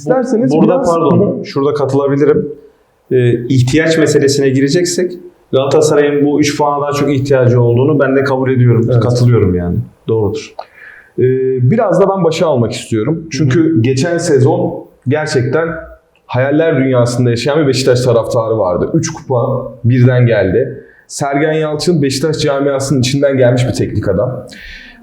İsterseniz Burada biraz... pardon, şurada katılabilirim. Ee, ihtiyaç meselesine gireceksek Galatasaray'ın bu 3 puana daha çok ihtiyacı olduğunu ben de kabul ediyorum. Evet. Katılıyorum yani. Doğrudur. Ee, biraz da ben başa almak istiyorum. Çünkü geçen sezon gerçekten hayaller dünyasında yaşayan bir Beşiktaş taraftarı vardı. 3 kupa birden geldi. Sergen Yalçın Beşiktaş camiasının içinden gelmiş bir teknik adam.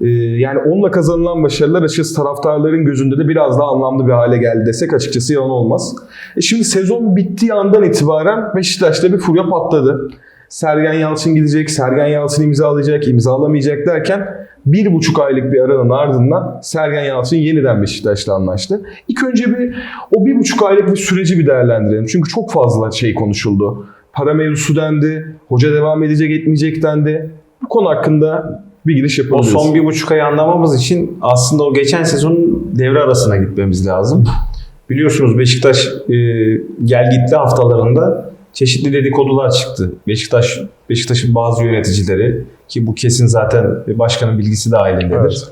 Ee, yani onunla kazanılan başarılar açıkçası taraftarların gözünde de biraz daha anlamlı bir hale geldi desek açıkçası yalan olmaz. E şimdi sezon bittiği andan itibaren Beşiktaş'ta bir furya patladı. Sergen Yalçın gidecek, Sergen Yalçın imzalayacak, imzalamayacak derken bir buçuk aylık bir aranın ardından Sergen Yalçın yeniden Beşiktaş'la anlaştı. İlk önce bir o bir buçuk aylık bir süreci bir değerlendirelim. Çünkü çok fazla şey konuşuldu. Para mevzusu dendi, hoca devam edecek etmeyecek dendi. Bu konu hakkında bir giriş O yapabiliriz. son bir buçuk ayı anlamamız için aslında o geçen sezonun devre arasına gitmemiz lazım. Biliyorsunuz Beşiktaş e, gel gitti haftalarında çeşitli dedikodular çıktı. Beşiktaş Beşiktaş'ın bazı yöneticileri ki bu kesin zaten başkanın bilgisi dahilindedir.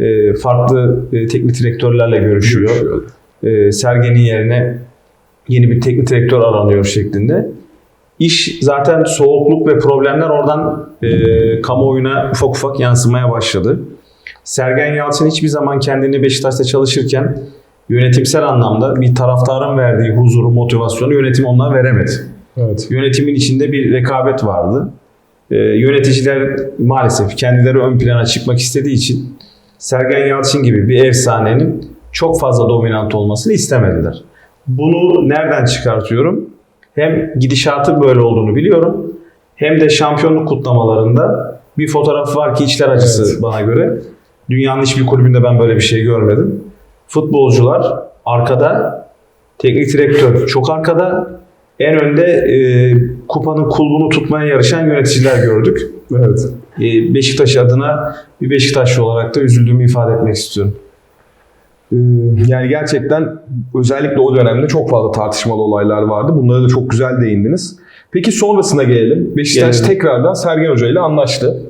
E, farklı e, teknik direktörlerle görüşüyor. Görüşüyor. E, Sergen'in yerine yeni bir teknik direktör aranıyor şeklinde. İş zaten soğukluk ve problemler oradan e, kamuoyuna ufak ufak yansımaya başladı. Sergen Yalçın hiçbir zaman kendini Beşiktaş'ta çalışırken yönetimsel anlamda bir taraftarın verdiği huzuru, motivasyonu yönetim ondan veremedi. Evet. Yönetimin içinde bir rekabet vardı. E, yöneticiler maalesef kendileri ön plana çıkmak istediği için Sergen Yalçın gibi bir efsanenin çok fazla dominant olmasını istemediler. Bunu nereden çıkartıyorum? Hem gidişatı böyle olduğunu biliyorum. Hem de şampiyonluk kutlamalarında bir fotoğraf var ki içler acısı Evet. bana göre. Dünyanın hiçbir kulübünde ben böyle bir şey görmedim. Futbolcular arkada, teknik direktör çok arkada, en önde e, kupanın kulbunu tutmaya yarışan yöneticiler gördük. Evet. E, Beşiktaş adına bir Beşiktaşlı olarak da üzüldüğümü ifade etmek istiyorum. Ee, Yani gerçekten özellikle o dönemde çok fazla tartışmalı olaylar vardı. Bunlara da çok güzel değindiniz. Peki sonrasına gelelim. Beşiktaş Gelelim. tekrardan Sergen Hoca ile anlaştı.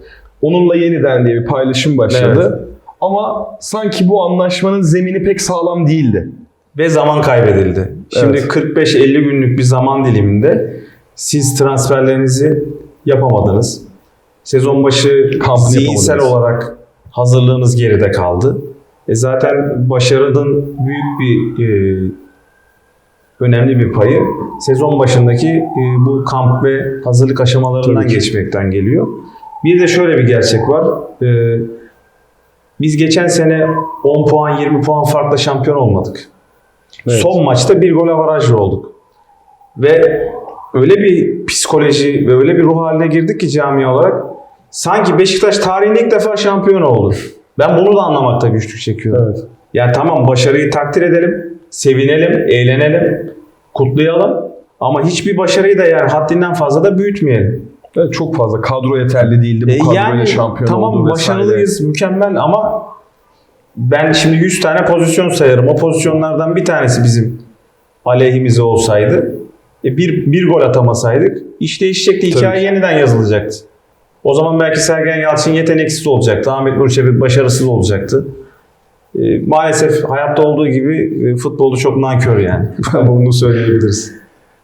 Onunla yeniden diye bir paylaşım başladı. Ama sanki bu anlaşmanın zemini pek sağlam değildi. Ve zaman kaybedildi. Şimdi Evet. 45-50 günlük bir zaman diliminde siz transferlerinizi yapamadınız. Sezon başı Kampını zihinsel olarak hazırlığınız geride kaldı. E zaten başarının büyük bir e, önemli bir payı sezon başındaki e, bu kamp ve hazırlık aşamalarından geçmekten geliyor. Bir de şöyle bir gerçek var. E, biz geçen sene 10 puan 20 puan farkla şampiyon olmadık. Evet. Son maçta bir gol avarajlı olduk. Ve öyle bir psikoloji ve öyle bir ruh haline girdik ki cami olarak sanki Beşiktaş tarihinde ilk defa şampiyon oldu. Ben bunu da anlamakta güçlük çekiyorum. Evet. Yani tamam başarıyı takdir edelim, sevinelim, eğlenelim, kutlayalım. Ama hiçbir başarıyı da yani haddinden fazla da büyütmeyelim. Evet, çok fazla kadro yeterli değildi bu E kadroyla yani şampiyon tamam oldu vesaire. başarılıyız, mükemmel ama ben şimdi 100 tane pozisyon sayarım. O pozisyonlardan bir tanesi bizim aleyhimize olsaydı, e bir, bir gol atamasaydık iş değişecekti. Hikaye yeniden yazılacaktı. O zaman belki Sergen Yalçın yeteneksiz olacaktı. Ahmet Nur Çebi başarısız olacaktı. E, maalesef hayatta olduğu gibi e, futbolda çok nankör yani. Bunu söyleyebiliriz.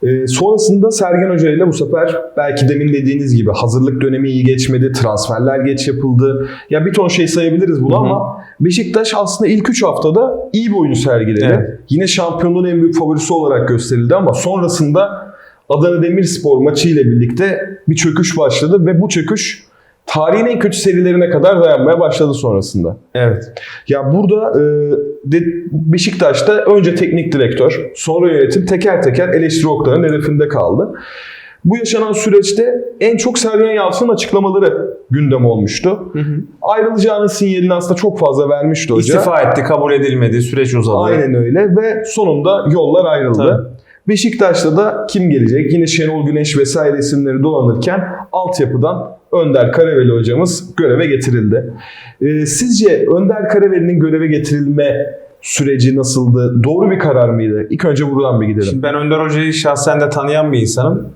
Ee, sonrasında Sergen Hoca ile bu sefer belki demin dediğiniz gibi hazırlık dönemi iyi geçmedi, transferler geç yapıldı. Ya bir ton şey sayabiliriz bunu ama Beşiktaş aslında ilk 3 haftada iyi bir oyun sergiledi. Evet. Yine şampiyonluğun en büyük favorisi olarak gösterildi ama sonrasında Adana Demirspor maçı ile birlikte bir çöküş başladı ve bu çöküş tarihin en kötü serilerine kadar dayanmaya başladı sonrasında. Evet. Ya burada e, Beşiktaş'ta önce teknik direktör, sonra yönetim teker teker eleştiri oklarının hedefinde kaldı. Bu yaşanan süreçte en çok Sergen Yalçın'ın açıklamaları gündem olmuştu. Ayrılacağının sinyalini aslında çok fazla vermişti hoca. İstifa etti, kabul edilmedi, süreç uzadı. Aynen öyle ve sonunda yollar ayrıldı. Tabii. Beşiktaş'ta da kim gelecek? Yine Şenol Güneş vesaire isimleri dolanırken altyapıdan Önder Karaveli hocamız göreve getirildi. Ee, sizce Önder Karaveli'nin göreve getirilme süreci nasıldı? Doğru bir karar mıydı? İlk önce buradan bir gidelim. Şimdi ben Önder Hoca'yı şahsen de tanıyan bir insanım.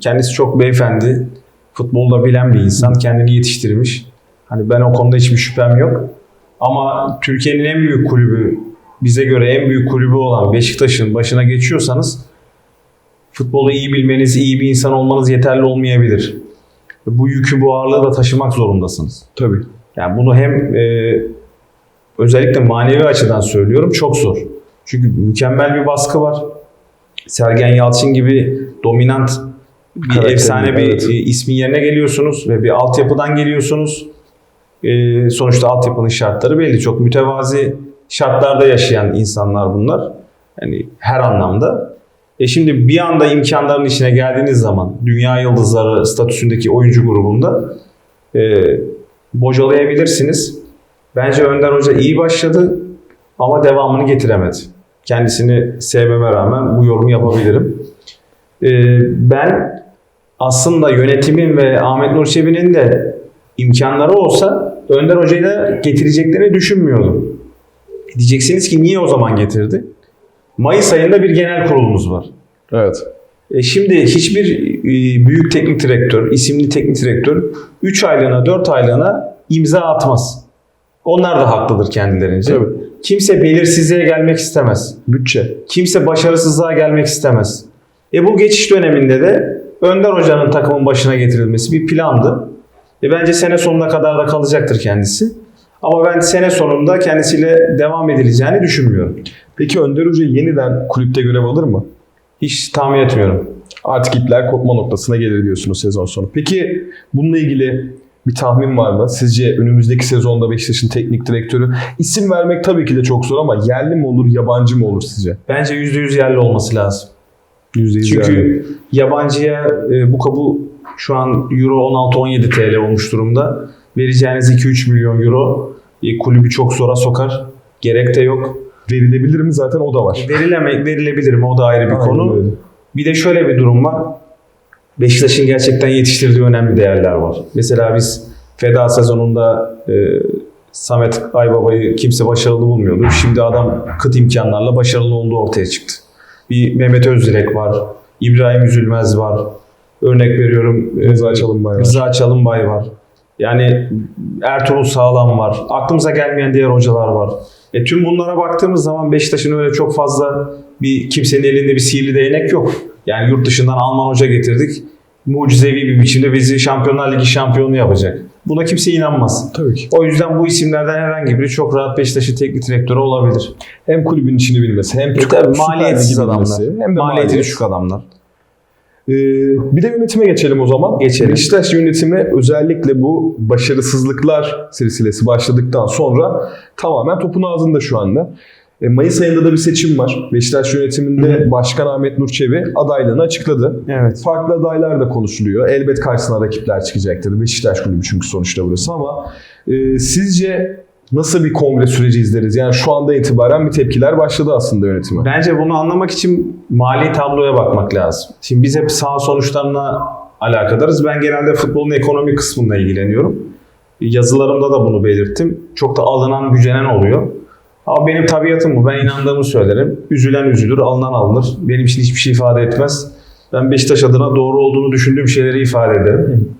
Kendisi çok beyefendi, futbolda bilen bir insan, kendini yetiştirmiş. Hani ben o konuda hiçbir şüphem yok. Ama Türkiye'nin en büyük kulübü bize göre en büyük kulübü olan Beşiktaş'ın başına geçiyorsanız futbolu iyi bilmeniz, iyi bir insan olmanız yeterli olmayabilir. Bu yükü, bu ağırlığı da taşımak zorundasınız. Tabii. Yani bunu hem e, özellikle manevi açıdan söylüyorum çok zor. Çünkü mükemmel bir baskı var. Sergen Yalçın gibi dominant bir Karakteri, efsane bir evet. e, ismin yerine geliyorsunuz ve bir altyapıdan geliyorsunuz. E, sonuçta altyapının şartları belli. Çok mütevazi şartlarda yaşayan insanlar bunlar. Yani her anlamda. E şimdi bir anda imkanların içine geldiğiniz zaman dünya yıldızları statüsündeki oyuncu grubunda e, bocalayabilirsiniz. Bence Önder Hoca iyi başladı ama devamını getiremedi. Kendisini sevmeme rağmen bu yorumu yapabilirim. E, ben aslında yönetimin ve Ahmet Nur Çebi'nin de imkanları olsa Önder Hoca'yı da getireceklerini düşünmüyordum. Diyeceksiniz ki niye o zaman getirdi? Mayıs ayında bir genel kurulumuz var. Evet. E şimdi hiçbir e, büyük teknik direktör, isimli teknik direktör 3 aylığına 4 aylığına imza atmaz. Onlar da haklıdır kendilerince. Tabii. Kimse belirsizliğe gelmek istemez. Bütçe. Kimse başarısızlığa gelmek istemez. E bu geçiş döneminde de Önder Hoca'nın takımın başına getirilmesi bir plandı. E bence sene sonuna kadar da kalacaktır kendisi. Ama ben sene sonunda kendisiyle devam edileceğini düşünmüyorum. Peki Önder Hoca yeniden kulüpte görev alır mı? Hiç tahmin etmiyorum. Artık ipler kopma noktasına gelir diyorsunuz sezon sonu. Peki bununla ilgili bir tahmin var mı? Sizce önümüzdeki sezonda Beşiktaş'ın teknik direktörü isim vermek tabii ki de çok zor ama yerli mi olur, yabancı mı olur sizce? Bence %100 yerli olması lazım. %100 Çünkü yerli. yabancıya e, bu kabu şu an euro 16-17 TL olmuş durumda. Vereceğiniz 2-3 milyon euro e, kulübü çok zora sokar. Gerek de yok. verilebilir mi zaten o da var. Verilemek, verilebilir mi o da ayrı bir Aynen konu. öyle. Bir de şöyle bir durum var. Beşiktaş'ın gerçekten yetiştirdiği önemli değerler var. Mesela biz feda sezonunda e, Samet Aybaba'yı kimse başarılı bulmuyordu. Şimdi adam kıt imkanlarla başarılı olduğu ortaya çıktı. Bir Mehmet Özdilek var. İbrahim Üzülmez var. Örnek veriyorum. e, Rıza Çalınbay var. Rıza Çalınbay var. Yani Ertuğrul Sağlam var. Aklımıza gelmeyen diğer hocalar var. E tüm bunlara baktığımız zaman Beşiktaş'ın öyle çok fazla bir kimsenin elinde bir sihirli değnek yok. Yani yurt dışından Alman hoca getirdik. Mucizevi bir biçimde bizi Şampiyonlar Ligi şampiyonu yapacak. Buna kimse inanmaz. Tabii ki. O yüzden bu isimlerden herhangi biri çok rahat Beşiktaş'ın teknik direktörü olabilir. Hem kulübün içini bilmesi, hem E tabii maliyetsiz adamlar. hem de Maliyeti maliyet. düşük adamlar. Ee, bir de yönetime geçelim o zaman. Geçelim. Beşiktaş yönetimi özellikle bu başarısızlıklar silsilesi başladıktan sonra tamamen topun ağzında şu anda. E, Mayıs ayında da bir seçim var. Beşiktaş yönetiminde Başkan Ahmet Nur Çebi adaylığını açıkladı. Evet. Farklı adaylar da konuşuluyor. Elbet karşısına rakipler çıkacaktır. Beşiktaş kulübü çünkü sonuçta burası ama e, sizce nasıl bir kongre süreci izleriz? Yani şu anda itibaren bir tepkiler başladı aslında yönetime. Bence bunu anlamak için mali tabloya bakmak lazım. Şimdi biz hep sağ sonuçlarına alakadarız. Ben genelde futbolun ekonomi kısmında ilgileniyorum. Yazılarımda da bunu belirttim. Çok da alınan, gücenen oluyor. Ama benim tabiatım bu. Ben inandığımı söylerim. Üzülen üzülür, alınan alınır. Benim için hiçbir şey ifade etmez. Ben Beşiktaş adına doğru olduğunu düşündüğüm şeyleri ifade ederim.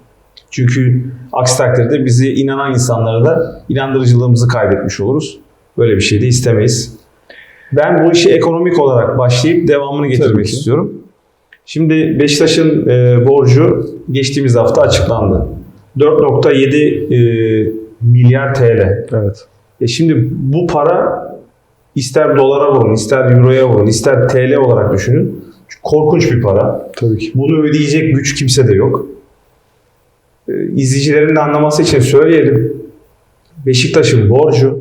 Çünkü aksi takdirde bizi inanan insanlara da inandırıcılığımızı kaybetmiş oluruz. Böyle bir şey de istemeyiz. Ben bu işi ekonomik olarak başlayıp devamını getirmek istiyorum. Şimdi Beşiktaş'ın e, borcu geçtiğimiz hafta açıklandı. 4.7 e, milyar TL. Evet. E şimdi bu para ister dolara vurun, ister euroya vurun, ister TL olarak düşünün. Korkunç bir para. Tabii ki. Bunu ödeyecek güç kimse de yok. Ee, izleyicilerin de anlaması için söyleyelim. Beşiktaş'ın borcu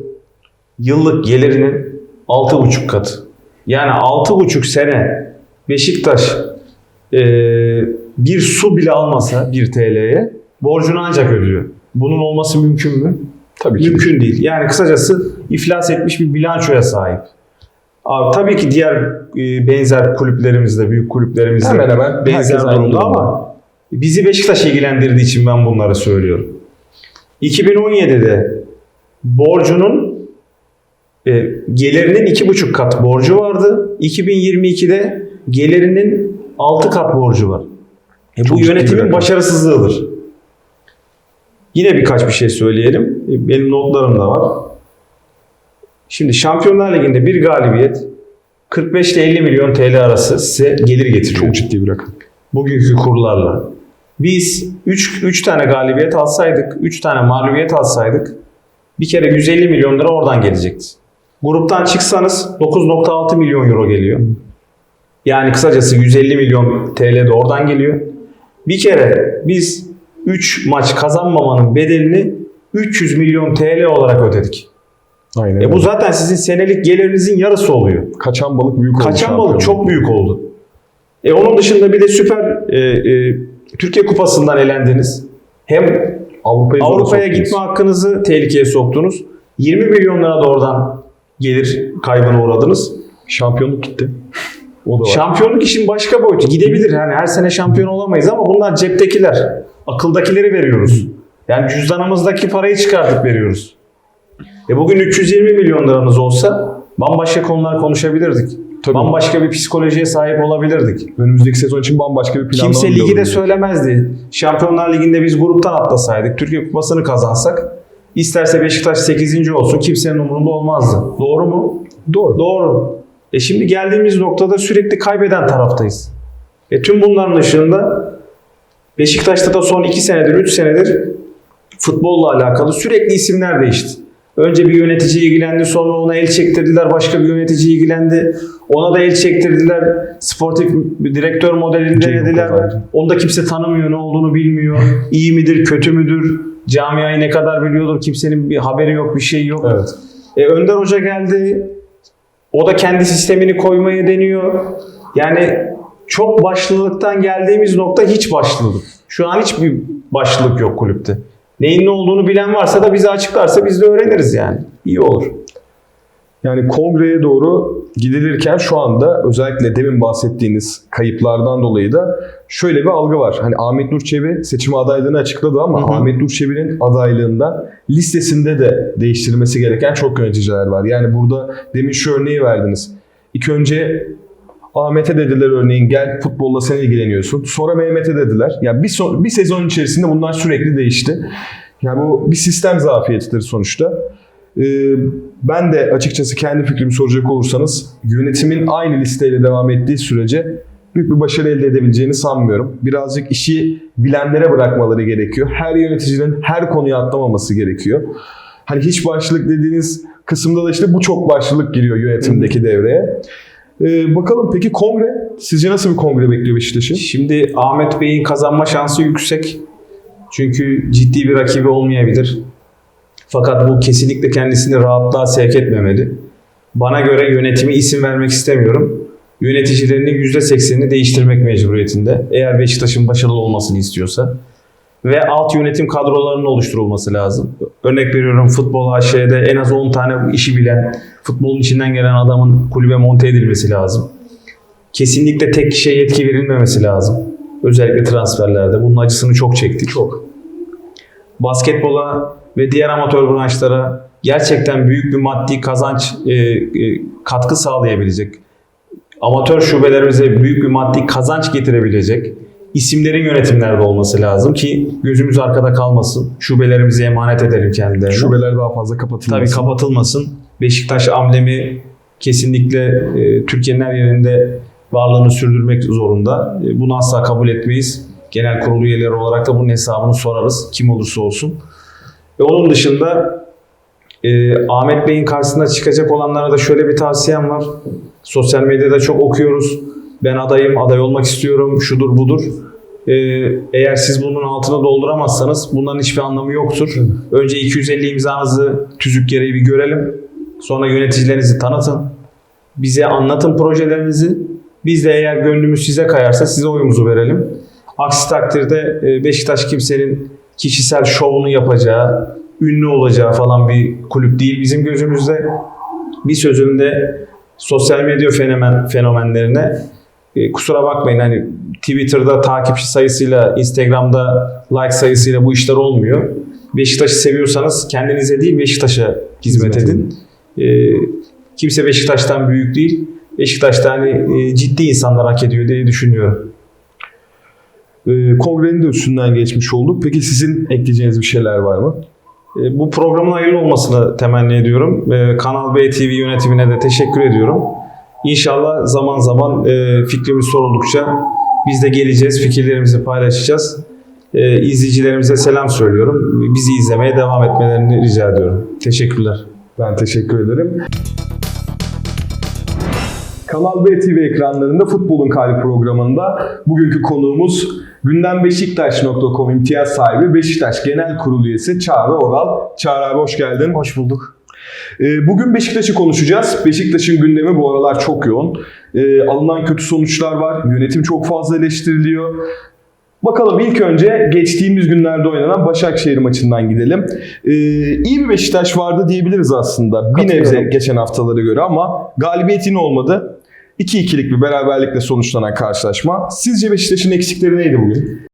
yıllık gelirinin 6,5 katı. Yani 6,5 sene Beşiktaş e, bir su bile almasa 1 TL'ye borcunu ancak ödüyor. Bunun olması mümkün mü? Tabii ki. Mümkün değil. Yani kısacası iflas etmiş bir bilançoya sahip. Abi, tabii ki diğer e, benzer kulüplerimizde, büyük kulüplerimizde Hemen hemen benzer durumda. ama bizi Beşiktaş ilgilendirdiği için ben bunları söylüyorum. 2017'de borcunun e, gelirinin 2,5 kat borcu vardı. 2022'de gelirinin 6 kat borcu var. E, bu Çok yönetimin başarısızlığıdır. Yine birkaç bir şey söyleyelim. E, Benim notlarım da var. Şimdi Şampiyonlar Ligi'nde bir galibiyet 45 ile 50 milyon TL arası size gelir getiriyor. Çok ciddi bir rakam. bugünkü kurlarla. Biz 3 3 tane galibiyet alsaydık, 3 tane mağlubiyet alsaydık bir kere 150 milyon lira oradan gelecekti. Gruptan çıksanız 9.6 milyon euro geliyor. Yani kısacası 150 milyon TL de oradan geliyor. Bir kere biz 3 maç kazanmamanın bedelini 300 milyon TL olarak ödedik. Aynen. E bu zaten sizin senelik gelirinizin yarısı oluyor. Kaçan balık büyük oldu. Kaçan balık çok büyük oldu. E onun dışında bir de Süper e, e, Türkiye Kupası'ndan elendiniz. Hem Avrupa'ya Avrupa'ya soktunuz. gitme hakkınızı tehlikeye soktunuz. 20 milyon lira da oradan gelir kaybına uğradınız. Şampiyonluk gitti. O da var. Şampiyonluk işin başka boyutu. Gidebilir. Yani her sene şampiyon olamayız ama bunlar ceptekiler. Akıldakileri veriyoruz. Yani cüzdanımızdaki parayı çıkartıp veriyoruz. E bugün 320 milyon liramız olsa bambaşka konular konuşabilirdik. Tabii. Bambaşka bir psikolojiye sahip olabilirdik. Önümüzdeki sezon için bambaşka bir planlama Kimse ligi de söylemezdi. Şampiyonlar Ligi'nde biz gruptan atlasaydık, Türkiye Kupası'nı kazansak, isterse Beşiktaş 8. olsun kimsenin umurunda olmazdı. Doğru mu? Doğru. Doğru. E şimdi geldiğimiz noktada sürekli kaybeden taraftayız. E tüm bunların ışığında Beşiktaş'ta da son 2 senedir, 3 senedir futbolla alakalı sürekli isimler değişti. Önce bir yönetici ilgilendi, sonra ona el çektirdiler, başka bir yönetici ilgilendi. Ona da el çektirdiler. Sportif direktör modelini denediler. Onu da kimse tanımıyor, ne olduğunu bilmiyor. İyi midir, kötü müdür? Camiayı ne kadar biliyordur? Kimsenin bir haberi yok, bir şey yok. Evet. E, Önder Hoca geldi. O da kendi sistemini koymaya deniyor. Yani çok başlılıktan geldiğimiz nokta hiç başlılık. Şu an hiçbir başlılık yok kulüpte. Neyin ne olduğunu bilen varsa da bize açıklarsa biz de öğreniriz yani. İyi olur. Yani kongreye doğru gidilirken şu anda özellikle demin bahsettiğiniz kayıplardan dolayı da şöyle bir algı var. Hani Ahmet Nur Çebi seçim adaylığını açıkladı ama Hı hı. Ahmet Nur Çebi'nin adaylığında listesinde de değiştirilmesi gereken çok yöneticiler var. Yani burada demin şu örneği verdiniz. İlk önce Ahmet'e dediler örneğin gel futbolla sen ilgileniyorsun. Sonra Mehmet'e dediler. Yani bir, son- bir sezon içerisinde bunlar sürekli değişti. Yani bu bir sistem zafiyetidir sonuçta. Ee, ben de açıkçası kendi fikrimi soracak olursanız yönetimin aynı listeyle devam ettiği sürece büyük bir başarı elde edebileceğini sanmıyorum. Birazcık işi bilenlere bırakmaları gerekiyor. Her yöneticinin her konuya atlamaması gerekiyor. Hani hiç başlık dediğiniz kısımda da işte bu çok başlılık giriyor yönetimdeki devreye. Ee, bakalım peki kongre? Sizce nasıl bir kongre bekliyor Beşiktaş'ı? Şimdi Ahmet Bey'in kazanma şansı yüksek. Çünkü ciddi bir rakibi olmayabilir. Fakat bu kesinlikle kendisini rahatlığa sevk etmemeli. Bana göre yönetimi isim vermek istemiyorum. Yöneticilerinin %80'ini değiştirmek mecburiyetinde. Eğer Beşiktaş'ın başarılı olmasını istiyorsa. Ve alt yönetim kadrolarının oluşturulması lazım. Örnek veriyorum futbol AŞ'de en az 10 tane işi bilen, futbolun içinden gelen adamın kulübe monte edilmesi lazım. Kesinlikle tek kişiye yetki verilmemesi lazım. Özellikle transferlerde. Bunun acısını çok çektik. Çok. Basketbola ve diğer amatör branşlara gerçekten büyük bir maddi kazanç e, e, katkı sağlayabilecek, amatör şubelerimize büyük bir maddi kazanç getirebilecek isimlerin yönetimlerde olması lazım ki gözümüz arkada kalmasın. Şubelerimizi emanet edelim kendilerine. Şubeler daha fazla kapatılmasın. Tabii kapatılmasın. Beşiktaş amblemi kesinlikle e, Türkiye'nin her yerinde varlığını sürdürmek zorunda. E, bunu asla kabul etmeyiz. Genel kurulu üyeleri olarak da bunun hesabını sorarız. Kim olursa olsun. Ve onun dışında e, Ahmet Bey'in karşısına çıkacak olanlara da şöyle bir tavsiyem var. Sosyal medyada çok okuyoruz. Ben adayım, aday olmak istiyorum, şudur budur. E, eğer siz bunun altını dolduramazsanız bunların hiçbir anlamı yoktur. Önce 250 imzanızı tüzük gereği bir görelim. Sonra yöneticilerinizi tanıtın. Bize anlatın projelerinizi. Biz de eğer gönlümüz size kayarsa size oyumuzu verelim. Aksi takdirde e, Beşiktaş kimsenin kişisel şovunu yapacağı, ünlü olacağı falan bir kulüp değil bizim gözümüzde. Bir sözümde sosyal medya fenomen, fenomenlerine e, kusura bakmayın hani Twitter'da takipçi sayısıyla, Instagram'da like sayısıyla bu işler olmuyor. Beşiktaş'ı seviyorsanız kendinize değil Beşiktaş'a hizmet Hizmet edin. E, kimse Beşiktaş'tan büyük değil. Beşiktaş'ta hani e, ciddi insanlar hak ediyor diye düşünüyorum. Ee, kongrenin de üstünden geçmiş olduk. Peki sizin ekleyeceğiniz bir şeyler var mı? E, Bu programın hayırlı olmasını temenni ediyorum. E, Kanal B TV yönetimine de teşekkür ediyorum. İnşallah zaman zaman e, fikrimiz soruldukça biz de geleceğiz, fikirlerimizi paylaşacağız. E, İzleyicilerimize selam söylüyorum. Bizi izlemeye devam etmelerini rica ediyorum. Teşekkürler. Ben teşekkür ederim. Kanal B TV ekranlarında Futbolun Kalbi programında bugünkü konuğumuz gündembeşiktaş.com imtiyaz sahibi Beşiktaş Genel Kurulu üyesi Çağrı Oral. Çağrı abi hoş geldin. Hoş bulduk. Ee, Bugün Beşiktaş'ı konuşacağız. Beşiktaş'ın gündemi bu aralar çok yoğun. Ee, Alınan kötü sonuçlar var. Yönetim çok fazla eleştiriliyor. Bakalım ilk önce geçtiğimiz günlerde oynanan Başakşehir maçından gidelim. Ee, iyi bir Beşiktaş vardı diyebiliriz aslında. Bir nebze geçen haftalara göre ama galibiyet yine olmadı. 2-2'lik bir beraberlikle sonuçlanan karşılaşma. Sizce Beşiktaş'ın eksikleri neydi bugün?